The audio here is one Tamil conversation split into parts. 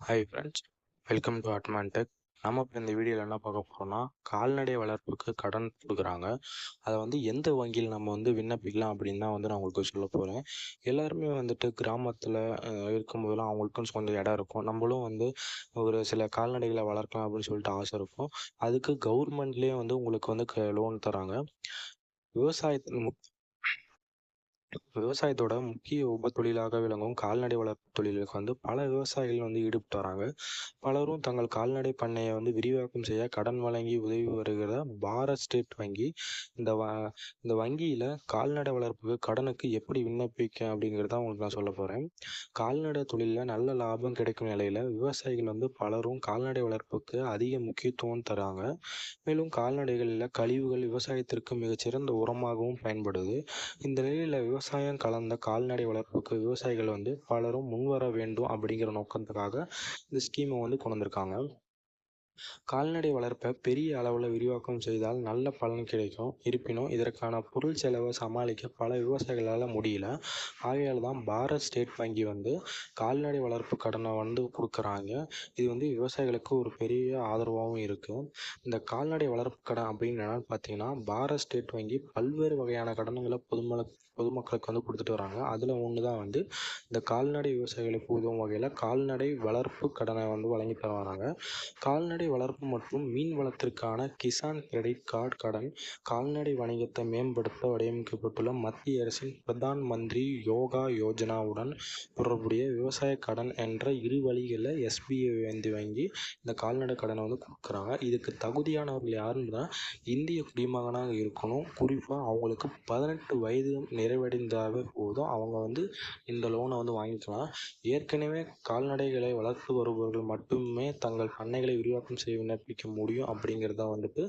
ஹாய் ஃப்ரெண்ட்ஸ் வெல்கம் டு அட்மான் டெக் நம்ம இப்போ இந்த வீடியோவில் என்ன பார்க்க போகிறோம்னா கால்நடை வளர்ப்புக்கு கடன் கொடுக்குறாங்க. அதை வந்து எந்த வங்கியில் நம்ம வந்து விண்ணப்பிக்கலாம் அப்படின்னு தான் வந்து நான் உங்களுக்கு சொல்ல போகிறேன் எல்லாருமே வந்துட்டு கிராமத்தில் இருக்கும்போதெல்லாம் அவங்களுக்குன்னு கொஞ்சம் இடம் இருக்கும். நம்மளும் வந்து ஒரு சில கால்நடைகளை வளர்க்கலாம் அப்படின்னு சொல்லிட்டு ஆசை இருக்கும். அதுக்கு கவர்மெண்ட்லேயே வந்து உங்களுக்கு வந்து லோன் தராங்க. விவசாயத்தின் விவசாயத்தோட முக்கிய உப தொழிலாக விளங்கும் கால்நடை வளர்ப்பு தொழிலுக்கு வந்து பல விவசாயிகள் வந்து ஈடுபட்டு வராங்க. பலரும் தங்கள் கால்நடை பண்ணையை வந்து விரிவாக்கம் செய்ய கடன் வழங்கி உதவி வருகிற பாரத் ஸ்டேட் வங்கி. இந்த வ இந்த வங்கியில் கால்நடை வளர்ப்புக்கு கடனுக்கு எப்படி விண்ணப்பிக்க அப்படிங்கிறத உங்களுக்கு நான் சொல்ல போகிறேன் கால்நடை தொழிலில் நல்ல லாபம் கிடைக்கும் நிலையில் விவசாயிகள் வந்து பலரும் கால்நடை வளர்ப்புக்கு அதிக முக்கியத்துவம் தராங்க. மேலும் கால்நடைகளில் கழிவுகள் விவசாயத்திற்கு மிகச்சிறந்த உரமாகவும் பயன்படுது. இந்த நிலையில் விவசாயம் கலந்த கால்நடை வளர்ப்புக்கு விவசாயிகள் வந்து பலரும் முன்வர வேண்டும் அப்படிங்கிற நோக்கத்துக்காக இந்த ஸ்கீமை வந்து கொண்டு வந்திருக்காங்க. கால்நடை வளர்ப்பை பெரிய அளவில் விரிவாக்கம் செய்தால் நல்ல பலன் கிடைக்கும். இருப்பினும் இதற்கான பொருள் செலவை சமாளிக்க பல விவசாயிகளால் முடியல. ஆகையால் தான் பாரத் ஸ்டேட் வங்கி வந்து கால்நடை வளர்ப்பு கடனை வந்து கொடுக்குறாங்க. இது வந்து விவசாயிகளுக்கு ஒரு பெரிய ஆதரவாகவும் இருக்குது இந்த கால்நடை வளர்ப்பு கடன் அப்படின்னு என்னென்னு பார்த்தீங்கன்னா பாரத் ஸ்டேட் வங்கி பல்வேறு வகையான கடன்களை பொதுமக்கள் பொதுமக்களுக்கு வந்து கொடுத்துட்டு வராங்க. அதில் ஒன்று தான் வந்து இந்த கால்நடை விவசாயிகளுக்கு உதவும் வகையில் கால்நடை வளர்ப்பு கடனை வந்து வழங்கி தர வராங்க கால்நடை வளர்ப்பு மற்றும் மீன் வளத்திற்கான கிசான் கிரெடிட் கார்டு கடன் கால்நடை வணிகத்தை மேம்படுத்த வடிவமைக்கப்பட்டுள்ள மத்திய அரசின் பிரதான் மந்திரி யோகா யோஜனாவுடன் தொடர்புடைய விவசாய கடன் என்ற இரு வழிகளில் எஸ்பிஐ வந்து வாங்கி இந்த கால்நடை கடனை வந்து கொடுக்குறாங்க. இதுக்கு தகுதியானவர்கள் யாருன்னா இந்திய குடிமகனாக இருக்கணும். குறிப்பாக அவங்களுக்கு பதினெட்டு வயது நிறைவடைந்தாவே போதும். அவங்க வந்து இந்த லோனை வந்து வாங்கிக்கலாம். ஏற்கனவே கால்நடைகளை வளர்த்து வருபவர்கள் மட்டுமே தங்கள் பண்ணைகளை விரிவாக்கம் செய்ய விண்ணப்பிக்க முடியும் அப்படிங்கிறத வந்துட்டு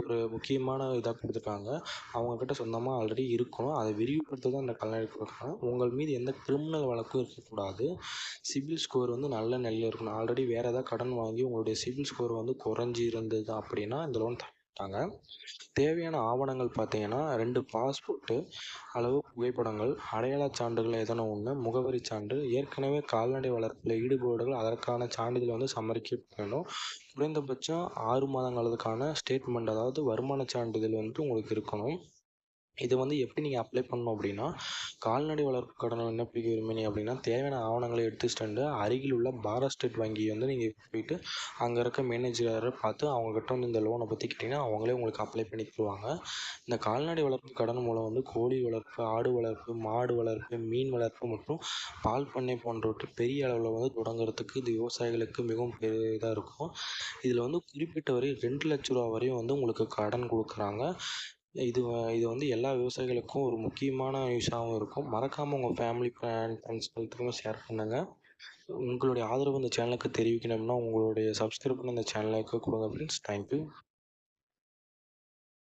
ஒரு முக்கியமான இதாக கொடுத்துருக்காங்க. அவங்கக்கிட்ட சொந்தமாக ஆல்ரெடி இருக்கணும். அதை விரிவுபடுத்த தான் இந்த கால்நடை கொடுக்குறாங்க உங்கள் மீது எந்த கிரிமினல் வழக்கும் இருக்கக்கூடாது. சிபில் ஸ்கோர் வந்து நல்ல நிலையில் இருக்கணும். ஆல்ரெடி வேறு ஏதாவது கடன் வாங்கி உங்களுடைய சிபில் ஸ்கோர் வந்து குறைஞ்சி இருந்தது அப்படின்னா இந்த லோன் தட்டாங்க தேவையான ஆவணங்கள் பார்த்தீங்கன்னா ரெண்டு பாஸ்போர்ட்டு அளவு புகைப்படங்கள் அடையாளச் சான்றுகள் எதனா ஒன்று முகவரி சான்று ஏற்கனவே கால்நடை வளர்ப்பில் ஈடுபாடுகள் அதற்கான சான்றிதழ் வந்து சமர்ப்பிக்க வேணும் குறைந்தபட்சம் ஆறு மாதங்களுக்கான ஸ்டேட்மெண்ட் அதாவது வருமான சான்றிதழ் வந்து உங்களுக்கு இருக்கணும். இது வந்து எப்படி நீங்கள் அப்ளை பண்ணணும் அப்படின்னா கால்நடை வளர்ப்பு கடன் விண்ணப்பிக்க விரும்பினீங்க அப்படின்னா தேவையான ஆவணங்களை எடுத்து வந்து அருகில் உள்ள பாரத் ஸ்டேட் வங்கி வந்து நீங்கள் போயிட்டு அங்கே இருக்க மேனேஜரை பார்த்து அவங்கக்கிட்ட வந்து இந்த லோனை பற்றி கேட்டிங்கன்னா அவங்களே உங்களுக்கு அப்ளை பண்ணி தருவாங்க. இந்த கால்நடை வளர்ப்பு கடன் மூலம் வந்து கோழி வளர்ப்பு ஆடு வளர்ப்பு மாடு வளர்ப்பு மீன் வளர்ப்பு மற்றும் பால் பண்ணை போன்றவற்றை பெரிய அளவில் வந்து தொடங்குறதுக்கு இது விவசாயிகளுக்கு மிகவும் இதாக இருக்கும். இதில் வந்து குறிப்பிட்ட வரை ரெண்டு லட்ச ரூபா வரையும் வந்து உங்களுக்கு கடன் கொடுக்குறாங்க. இது இது வந்து எல்லா விவசாயிகளுக்கும் ஒரு முக்கியமான நியூஸாகவும் இருக்கும். மறக்காமல் உங்கள் ஃபேமிலி அண்ட் ஃப்ரெண்ட்ஸ் எல்லாத்துக்குமே ஷேர் பண்ணுங்கள் உங்களுடைய ஆதரவு இந்த சேனலுக்கு தெரிவிக்கணும்னா உங்களுடைய சப்ஸ்கிரைப் பண்ண இந்த சேனலுக்கு கொடுங்க ஃப்ரெண்ட்ஸ் தேங்க்யூ